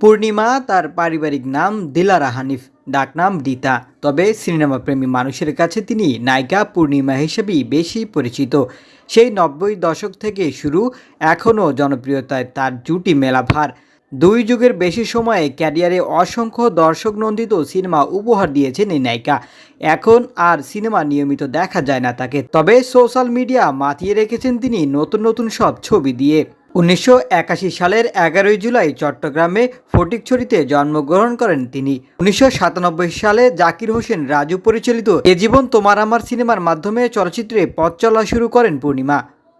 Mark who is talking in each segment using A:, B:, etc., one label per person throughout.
A: পূর্ণিমা তার পারিবারিক নাম দিলারা হানিফ ডাকনাম রীতা। তবে সিনেমা প্রেমী মানুষের কাছে তিনি নায়িকা পূর্ণিমা হিসেবেই বেশি পরিচিত। সেই নব্বই দশক থেকে শুরু এখনও জনপ্রিয়তায় তার জুটি মেলাভার। দুই যুগের বেশি সময়ে ক্যারিয়ারে অসংখ্য দর্শক নন্দিত সিনেমা উপহার দিয়েছেন এই নায়িকা। এখন আর সিনেমা নিয়মিত দেখা যায় না তাকে। তবে সোশ্যাল মিডিয়া মাতিয়ে রেখেছেন তিনি নতুন নতুন সব ছবি দিয়ে। উনিশশো একাশি সালের এগারোই জুলাই চট্টগ্রামে ফটিকছড়িতে জন্মগ্রহণ করেন তিনি। উনিশশো সাতানব্বই সালে জাকির হোসেন রাজু পরিচালিত এ জীবন তোমার আমার সিনেমার মাধ্যমে চলচ্চিত্রে পথ চলা শুরু করেন পূর্ণিমা।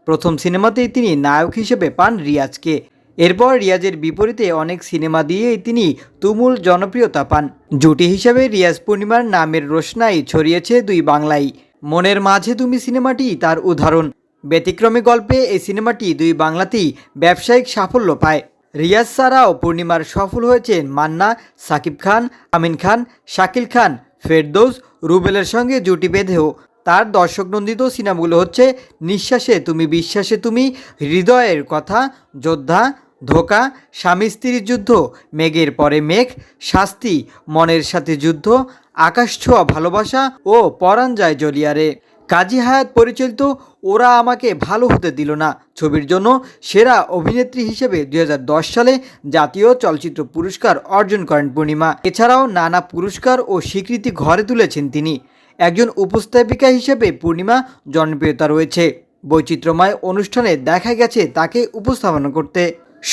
A: প্রথম সিনেমাতেই তিনি নায়ক হিসেবে পান রিয়াজকে। এরপর রিয়াজের বিপরীতে অনেক সিনেমা দিয়েই তিনি তুমুল জনপ্রিয়তা পান। জুটি হিসেবে রিয়াজ পূর্ণিমার নামের রোশনাই ছড়িয়েছে দুই বাংলায়। মনের মাঝে তুমি সিনেমাটি তার উদাহরণ। ব্যতিক্রমী গল্পে এই সিনেমাটি দুই বাংলাতেই ব্যবসায়িক সাফল্য পায়। রিয়াজ ছাড়াও পূর্ণিমার সফল হয়েছেন মান্না, সাকিব খান, আমিন খান, শাকিল খান, ফেরদৌস, রুবেলের সঙ্গে জুটি বেঁধেও। তার দর্শকনন্দিত সিনেমাগুলো হচ্ছে নিঃশ্বাসে তুমি, বিশ্বাসে তুমি, হৃদয়ের কথা, যোদ্ধা, ধোকা, স্বামী স্ত্রীর যুদ্ধ, মেঘের পরে মেঘ, শাস্তি, মনের সাথে যুদ্ধ, আকাশ ছোঁয়া ভালোবাসা ও পরাণ যায় জলিয়ারে। কাজী হায়াত পরিচালিত ওরা আমাকে ভালো হতে দিল না। ছবির জন্য সেরা অভিনেত্রী হিসেবে দুই হাজার দশ সালে জাতীয় চলচ্চিত্র পুরস্কার অর্জন করেন পূর্ণিমা। এছাড়াও নানা পুরস্কার ও স্বীকৃতি ঘরে তুলেছেন তিনি। একজন উপস্থাপিকা হিসেবে পূর্ণিমা জনপ্রিয়তা রয়েছে। বৈচিত্র্যময় অনুষ্ঠানে দেখা গেছে তাকে উপস্থাপনা করতে।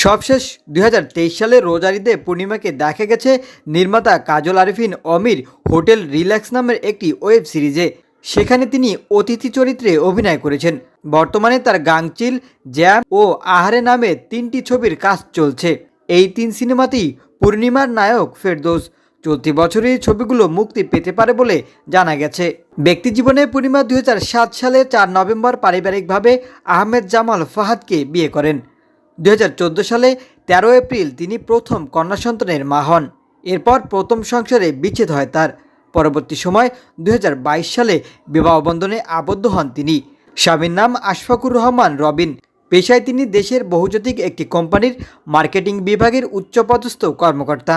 A: সবশেষ দুই হাজার তেইশ সালে রোজারিতে পূর্ণিমাকে দেখা গেছে নির্মাতা কাজল আরিফিন অমির হোটেল রিল্যাক্স নামের একটি ওয়েব সিরিজে। সেখানে তিনি অতিথি চরিত্রে অভিনয় করেছেন। বর্তমানে তার গাংচিল জ্যাম ও আহারে নামে তিনটি ছবির কাজ চলছে। এই তিন সিনেমাতেই পূর্ণিমার নায়ক ফেরদৌস। চলতি বছরে এই ছবিগুলো মুক্তি পেতে পারে বলে জানা গেছে। ব্যক্তি জীবনে পূর্ণিমা দুই হাজার সাত সালে চার নভেম্বর পারিবারিকভাবে আহমেদ জামাল ফাহাদকে বিয়ে করেন। দু হাজার চোদ্দ সালে তেরো এপ্রিল তিনি প্রথম কন্যা সন্তানের মা হন। এরপর প্রথম সংসারে বিচ্ছেদ হয় তার। পরবর্তী সময় দু হাজার বাইশ সালে বিবাহ বন্ধনে আবদ্ধ হন তিনি। স্বামীর নাম আশফাকুর রহমান রবিন। পেশায় তিনি দেশের বহুজাতিক একটি কোম্পানির মার্কেটিং বিভাগের উচ্চপদস্থ কর্মকর্তা।